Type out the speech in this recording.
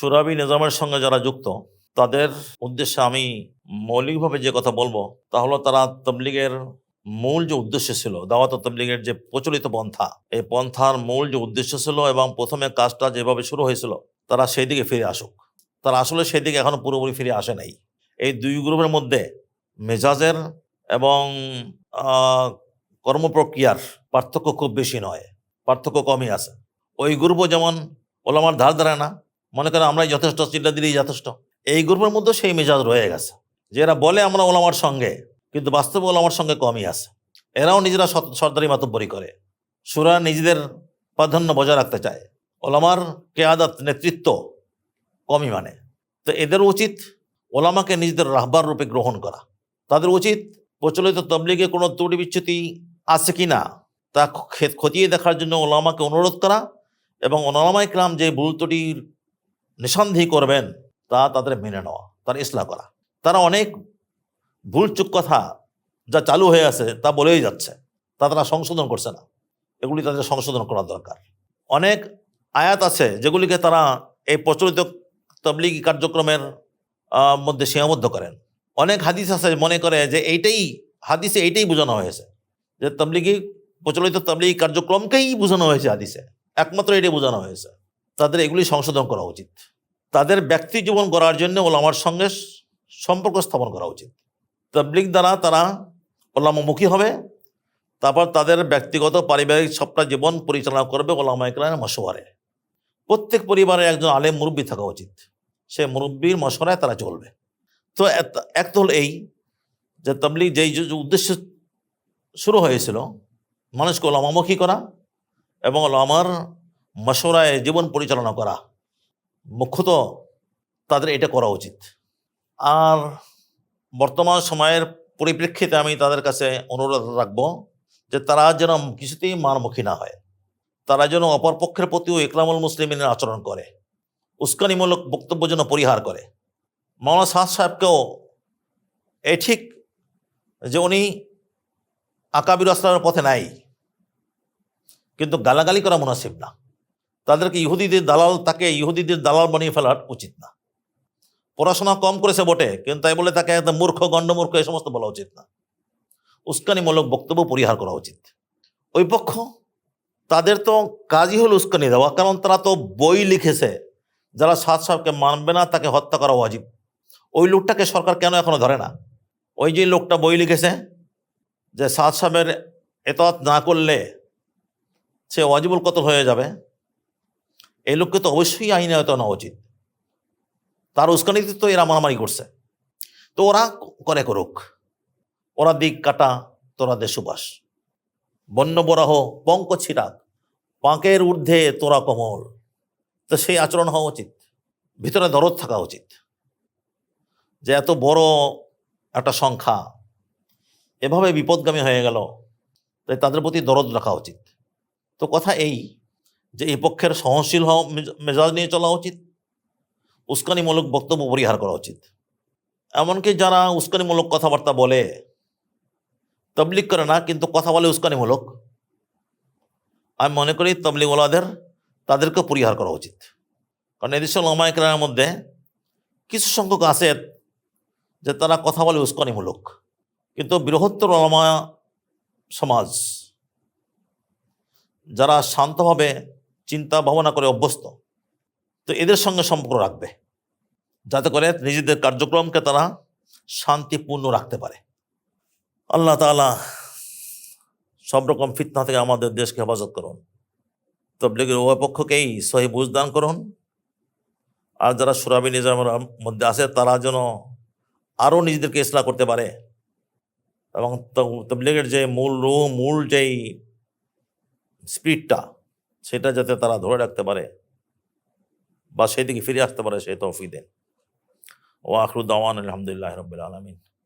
সুরাবি নিজামের সঙ্গে যারা যুক্ত, তাদের উদ্দেশ্যে আমি মৌলিকভাবে যে কথা বলব, তা হলো তারা তবলিগের মূল যে উদ্দেশ্য ছিল, দাওয়াত তবলিগের যে প্রচলিত পন্থা, এই পন্থার মূল যে উদ্দেশ্য ছিল এবং প্রথমে কাজটা যেভাবে শুরু হয়েছিল, তারা সেই দিকে ফিরে আসুক। তারা আসলে সেই দিকে এখনও পুরোপুরি ফিরে আসে নাই। এই দুই গ্রুপের মধ্যে মেজাজের এবং কর্মপ্রক্রিয়ার পার্থক্য খুব বেশি নয়, পার্থক্য কমই আছে। ওই গ্রুপও যেমন ওলামার ধার ধারে না মনে করেন আমরাই যথেষ্ট চিল্লা দিলেই যথেষ্ট। এই গ্রুপের মধ্যে সেই মেজাজ রয়ে গেছে। যে এরা বলে আমরা ওলামার সঙ্গে, কিন্তু বাস্তবে ওলামার সঙ্গে কমই আছে। এরাও নিজেরা সর্দারি মাতব্বরি করে। সুরা নিজেদের প্রাধান্য বজায় রাখতে চায়। ওলামার কেয়াদাত, নেতৃত্ব কমই মানে। তো এদের উচিত ওলামাকে নিজেদের রাহবার রূপে গ্রহণ করা। তাদের উচিত প্রচলিত তবলিগে কোনো ত্রুটি বিচ্যুতি আছে কি না তা খতিয়ে দেখার জন্য ওলামাকে অনুরোধ করা এবং ওলামা ইকরাম যে ভুল ত্রুটির নিঃসন্দেহী করবেন, তা তাদের মেনে নেওয়া, তার ইসলাহ করা। তারা অনেক ভুল চুক কথা যা চালু হয়ে আছে তা বলেই যাচ্ছে, তা তারা সংশোধন করছে না। এগুলি তাদের সংশোধন করা দরকার। অনেক আয়াত আছে যেগুলিকে তারা এই প্রচলিত তবলিগি কার্যক্রমের মধ্যে সীমাবদ্ধ করেন। অনেক হাদিস আছে মনে করে যে এইটাই, হাদিসে এইটাই বোঝানো হয়েছে, যে তবলিগি, প্রচলিত তবলিগি কার্যক্রমকেই বোঝানো হয়েছে হাদিসে। একমাত্র এটাই বোঝানো হয়েছে। তাদের এগুলি সংশোধন করা উচিত। তাদের ব্যক্তি জীবন গড়ার জন্য ওলামার সঙ্গে সম্পর্ক স্থাপন করা উচিত। তাবলিক দ্বারা তারা ওলামুখী হবে, তারপর তাদের ব্যক্তিগত পারিবারিক সবটা জীবন পরিচালনা করবে ওলামা ইকরামের মশওয়ারে। প্রত্যেক পরিবারে একজন আলেম মুরব্বী থাকা উচিত। সে মুরব্বীর মশওয়ারায় তারা চলবে। তো এক তো হলো এই যে তবলিগ যেই উদ্দেশ্য শুরু হয়েছিল, মানুষকে ওলামামুখী করা এবং ওলামার মশওরায় জীবন পরিচালনা করা। মুখ্যত তাদের এটা করা উচিত। আর বর্তমান সময়ের পরিপ্রেক্ষিতে আমি তাদের কাছে অনুরোধ রাখব যে তারা যেন কিছুতেই মারমুখী না হয়। তারা যেন অপরপক্ষের প্রতিও ইকরামুল মুসলিমিনের আচরণ করে। উস্কানিমূলক বক্তব্য যেন পরিহার করে। মাওলানা সাদ সাহেবকেও এ ঠিক যে উনি আকাবির আসলামের পথে নাই। কিন্তু গালাগালি করা মুনাসিব না। তাদেরকে ইহুদিদের দালাল, তাকে ইহুদিদের দালাল বানিয়ে ফেলা উচিত না। পড়াশোনা কম করেছে বটে, কিন্তু তাই বলে তাকে একদম মূর্খ, গণ্ডমূর্খ এই সমস্ত বলা উচিত না। উস্কানিমূলক বক্তব্য পরিহার করা উচিত। ওই পক্ষ, তাদের তো কাজই হলো উস্কানি দেওয়া, কারণ তারা তো বই লিখেছে। যারা সাত সাহেবকে মানবে না, তাকে হত্যা করা ওয়াজিব। ওই লোকটাকে সরকার কেন এখনও ধরে না? ওই যে লোকটা বই লিখেছে, যে সাত সাহেবের এতৎ না করলে সে ওয়াজিবুল কত হয়ে যাবে? এই লোককে তো অবশ্যই আইনে হয়তো নেওয়া উচিত। তার উস্কানিতে তো এরা মারামারি করছে। তো ওরা করে করুক। ওরা দিক কাটা, তোরা দে সুবাস। বন্য বরাহ, পঙ্ক ছিটাক পাঁকের ঊর্ধ্বে তোরা কমল। তো সেই আচরণ হওয়া উচিত। ভিতরে দরদ থাকা উচিত। যে এত বড় একটা সংখ্যা এভাবে বিপদগামী হয়ে গেল, তাই তাদের প্রতি দরদ রাখা উচিত। তো কথা এই। যে এই পক্ষের সহনশীল হওয়া মেজাজ নিয়ে চলা উচিত, উস্কানিমূলক বক্তব্য পরিহার করা উচিত। এমনকি যারা উস্কানিমূলক কথাবার্তা বলে তবলিক করে না, কিন্তু কথা বলে উস্কানিমূলক, আমি মনে করি তবলিগওয়ালাদের তাদেরকে পরিহার করা উচিত। কারণ এদেশে লমায়কের মধ্যে কিছু সংখ্যক আছে যে তারা কথা বলে উস্কানিমূলক, কিন্তু বৃহত্তর ওলামা সমাজ, যারা শান্তভাবে চিন্তা ভাবনা করে অভ্যস্ত। তো এদের সঙ্গে সম্পর্ক রাখবে। যাতে করে নিজেদের কার্যক্রমকে তারা শান্তিপূর্ণ রাখতে পারে। আল্লাহ তাআলা সব রকম ফিতনা থেকে আমাদের দেশকে হেফাজত করুন। তবলিগের উভয় পক্ষকেই সহি বুঝদান করুন। আর যারা সুরাবি নিজামের মধ্যে আছে, তারা যেন আরও নিজেদেরকে ইসলাহ করতে পারে। এবং তব- তবলিগের যে মূল রু মূল যেই স্পিরিটটা সেটা যাতে তারা ধরে রাখতে পারে বা সেদিকে ফিরে আসতে পারে সে তৌফি দেন। ও আখরুদ্দাওয়ান আলহামদুলিল্লাহ রবিল আলমিন।